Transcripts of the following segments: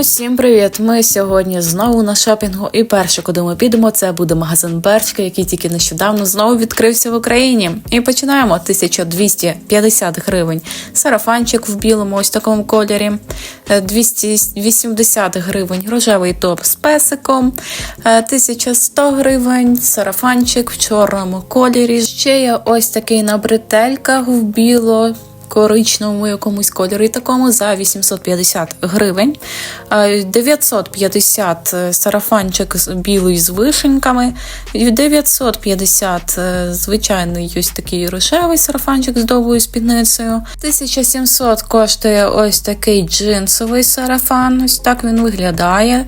Усім привіт! Ми сьогодні знову на шопінгу. І перше, куди ми підемо, це буде магазин Берчка, який тільки нещодавно знову відкрився в Україні. І починаємо 1250 гривень. Сарафанчик в білому, ось такому кольорі. Е, 280 гривень. Рожевий топ з песиком. Е, 1100 гривень. Сарафанчик в чорному кольорі. Ще є ось такий на бретельках в біло коричневому якомусь кольорі такому за 850 гривень. Е, 950 сарафанчик з- білий з вишеньками. 950 е, звичайний ось такий рожевий сарафанчик з довгою спідницею. 1700 коштує ось такий джинсовий сарафан. Ось так він виглядає.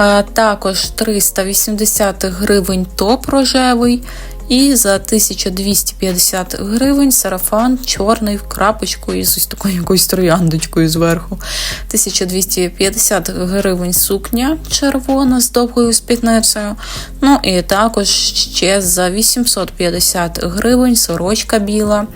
Е, Також 380 гривень топ рожевий. І за 1250 гривень сарафан чорний в крапочку із ось такою якоюсь трояндочкою зверху. 1250 гривень сукня червона з довгою спідницею. Ну і також ще за 850 гривень сорочка біла.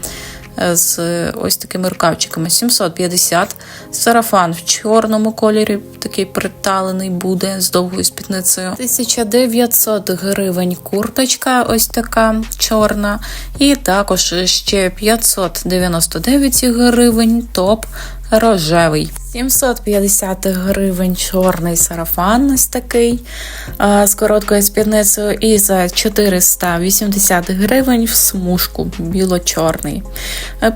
Е, З ось такими рукавчиками 750. Сарафан в чорному кольорі, такий приталений буде з довгою спідницею. 1900 гривень курточка, ось така чорна. І також ще 599 гривень топ рожевий. 750 гривень чорний сарафан ось такий з короткою спідницею. І за 480 гривень в смужку біло-чорний.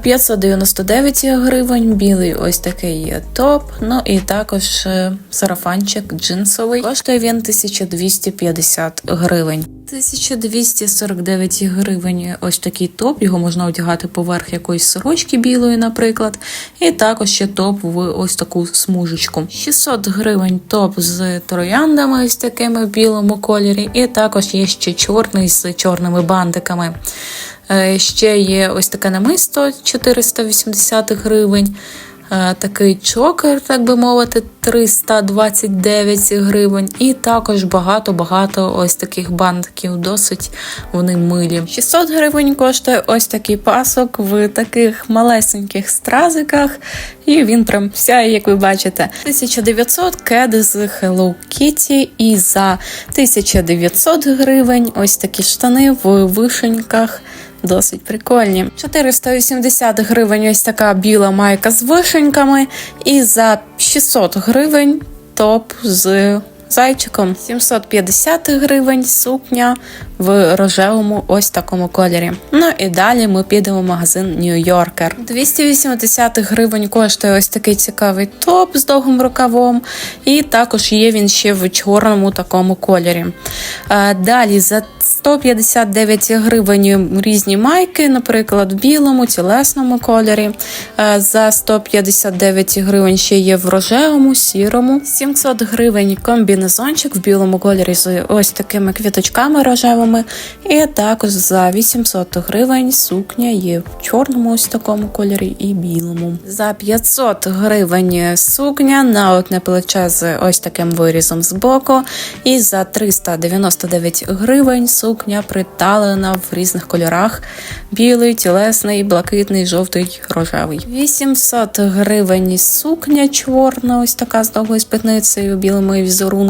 599 гривень білий ось такий топ. Ну і також е, сарафанчик джинсовий. Коштує він 1250 гривень. 1249 гривень ось такий топ. Його можна одягати поверх якоїсь сорочки білої, наприклад. І також ще топ в ось таку смужечку. 600 гривень топ з трояндами, ось такими в білому кольорі. І також є ще чорний з чорними бантиками. Е, Ще є ось таке намисто 480 гривень. Е, Такий чокер, так би мовити, 329 гривень. І також багато-багато ось таких бантиків, досить вони милі. 600 гривень коштує ось такий пасок в таких малесеньких стразиках. І він прям сяє, як ви бачите. 1900 кед з Hello Kitty. І за 1900 гривень ось такі штани в вишеньках. Досить прикольні. 480 гривень ось така біла майка з вишеньками. І за 600 гривень топ з зайчиком. 750 гривень сукня в рожевому ось такому кольорі. Ну і далі ми підемо в магазин Yorker. 280 гривень коштує ось такий цікавий топ з довгим рукавом. І також є він ще в чорному такому кольорі. Далі за 159 гривень різні майки, наприклад, в білому, тілесному кольорі. За 159 гривень ще є в рожевому, сірому. 700 гривень комбінезончик в білому кольорі з ось такими квіточками рожевими. І також за 800 гривень сукня є в чорному ось такому кольорі і білому. За 500 гривень сукня на одне плече з ось таким вирізом з боку. І за 399 гривень сукня приталена в різних кольорах: білий, тілесний, блакитний, жовтий, рожевий. 800 гривень сукня чорна, ось така з довгою спідницею, білими візерунками.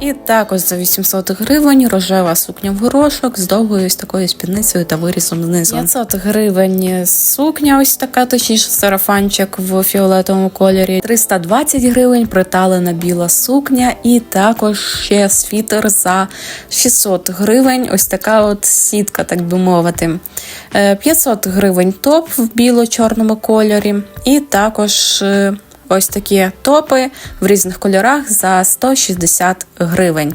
І також за 800 гривень рожева сукня в горошок з довгою ось такою спідницею та вирізом знизу. 500 гривень сукня, ось така, точніше, сарафанчик в фіолетовому кольорі. 320 гривень приталена біла сукня, і також ще світер за 600 гривень. Ось така от сітка, так би мовити. Е, 500 гривень топ в біло-чорному кольорі, і також. Ось такі топи в різних кольорах за 160 гривень.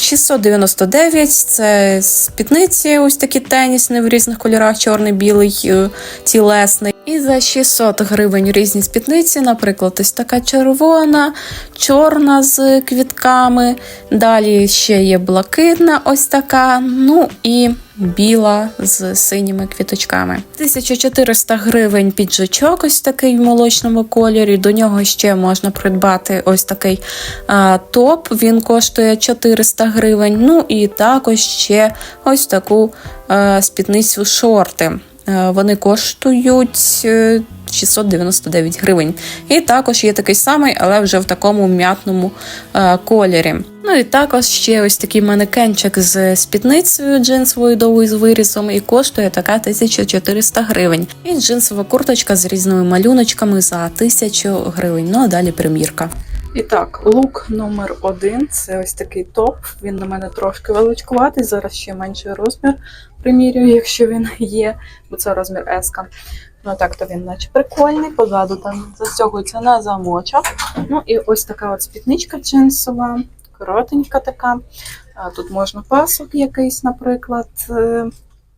699 це спідниці, ось такі тенісні в різних кольорах, чорний, білий, е, тілесний. І за 600 гривень різні спідниці, наприклад, ось така червона, чорна з квітками. Далі ще є блакитна, ось така. Ну і біла з синіми квіточками. 1400 гривень піджачок, ось такий в молочному кольорі. До нього ще можна придбати ось такий а, топ. Він коштує 400 гривень. Ну і також ще ось таку а, спідницю шорти. Вони коштують е, 699 гривень. І також є такий самий, але вже в такому м'ятному е, кольорі. Ну і також ще ось такий манекенчик з спідницею джинсовою довгою з вирізом, і коштує така 1400 гривень. І джинсова курточка з різними малюночками за 1000 гривень. Ну а далі примірка. І так, лук номер один це ось такий топ. Він на мене трошки величкуватий. Зараз ще менший розмір примірюю, якщо він є, бо це розмір S. Ну так, то він наче прикольний. Позаду там застягується на замочок. Ну і ось така от спідничка джинсова, коротенька така. Тут можна пасок якийсь, наприклад, е,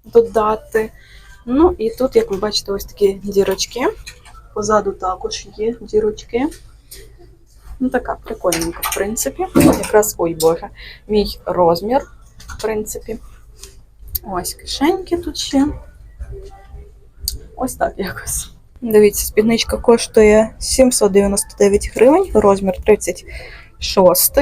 додати. Ну і тут, як ви бачите, ось такі дірочки. Позаду також є дірочки. Ну, така прикольненька, в принципі. Якраз, ой боже, мій розмір, в принципі. Ось кишеньки тут ще. Ось так якось. Дивіться, спідничка коштує 799 гривень, розмір 36.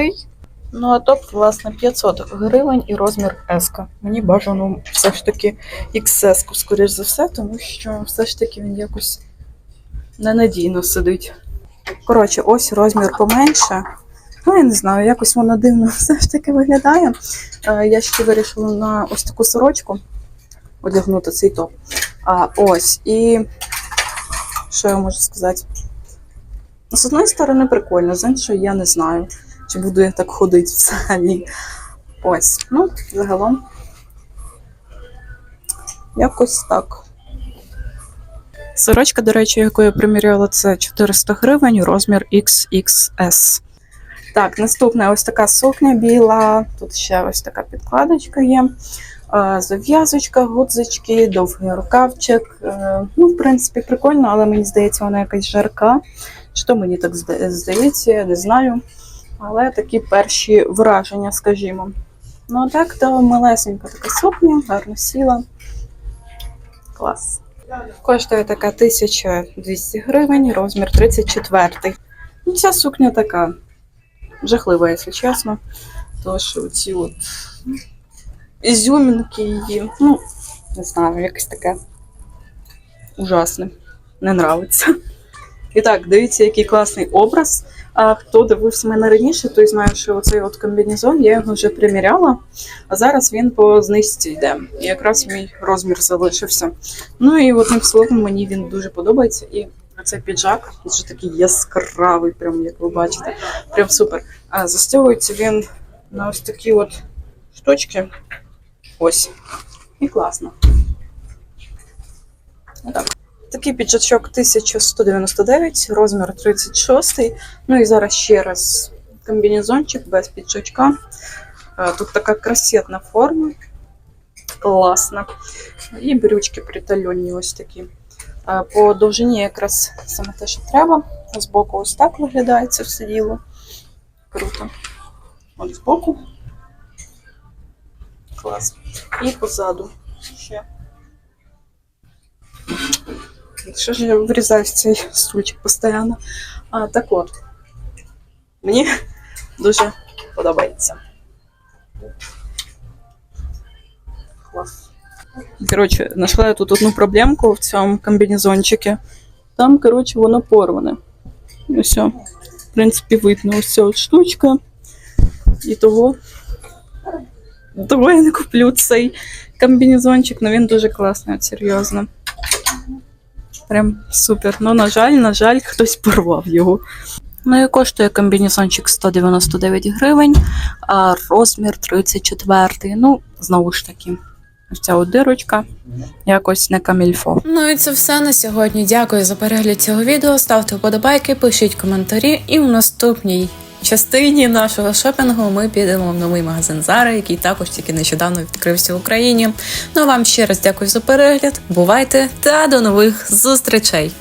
Ну, а топ, власне, 500 гривень і розмір S. Мені бажано все ж таки XS, скоріш за все, тому що все ж таки він якось ненадійно сидить. Коротше, ось розмір поменше. Ну, я не знаю, якось воно дивно все ж таки виглядає. Е, Я ще вирішила на ось таку сорочку одягнути цей топ. А, ось, і що я можу сказати? З одної сторони, прикольно, з іншої я не знаю, чи буду я так ходити взагалі. Ось, ну, загалом. Якось так. Сорочка, до речі, яку я приміряла, це 400 гривень, розмір XXS. Так, наступна ось така сукня біла. Тут ще ось така підкладочка є. Е, Зав'язочка, гудзички, довгий рукавчик. Е, Ну, в принципі, прикольно, але мені здається, вона якась жарка. Що мені так здається, я не знаю. Але такі перші враження, скажімо. Ну, а так, то малесенька така сукня, гарно сіла. Клас. Коштує така 1200 гривень, розмір 34. Ну, ця сукня така жахлива, якщо чесно. Тож оці от ізюмінки її, ну, не знаю, якесь таке ужасне. Не нравиться. І так, дивіться, який класний образ. А хто дивився мене раніше, той знає, що оцей от комбінезон я його вже приміряла, а зараз він по знижці йде. І якраз мій розмір залишився. Ну і одним словом, мені він дуже подобається. І цей піджак дуже такий яскравий, прям як ви бачите. Прям супер. А застягується він на ось такі от штучки. Ось. І класно. Отак. Такий піджачок 1199, розмір 36. Ну і зараз ще раз комбінезончик без піджачка. Е, Тут така красетна форма. Класна. І брючки притальонні ось такі. Е, По довжині якраз саме те, що треба. Збоку ось так виглядає це все діло. Круто. От збоку. Клас. І позаду ще. Що ж я врізаюсь в цей стульчик постійно? А, так от. Мені дуже подобається. Клас. Коротше, знайшла я тут одну проблемку в цьому комбінезончику. Там, коротше, воно порване. І все. В принципі, видно ось ця от штучка. І того. Того я не куплю цей комбінезончик, але він дуже класний, от серйозно. Прям супер. Ну, на жаль, на жаль, хтось порвав його. Ну і коштує комбінезончик 199 гривень, а розмір 34. Ну, знову ж таки, ось ця дирочка якось не камільфо. Ну і це все на сьогодні. Дякую за перегляд цього відео. Ставте вподобайки, пишіть коментарі, і в наступній частині нашого шопінгу ми підемо в новий магазин Zara, який також тільки нещодавно відкрився в Україні. Ну а вам ще раз дякую за перегляд. Бувайте та до нових зустрічей!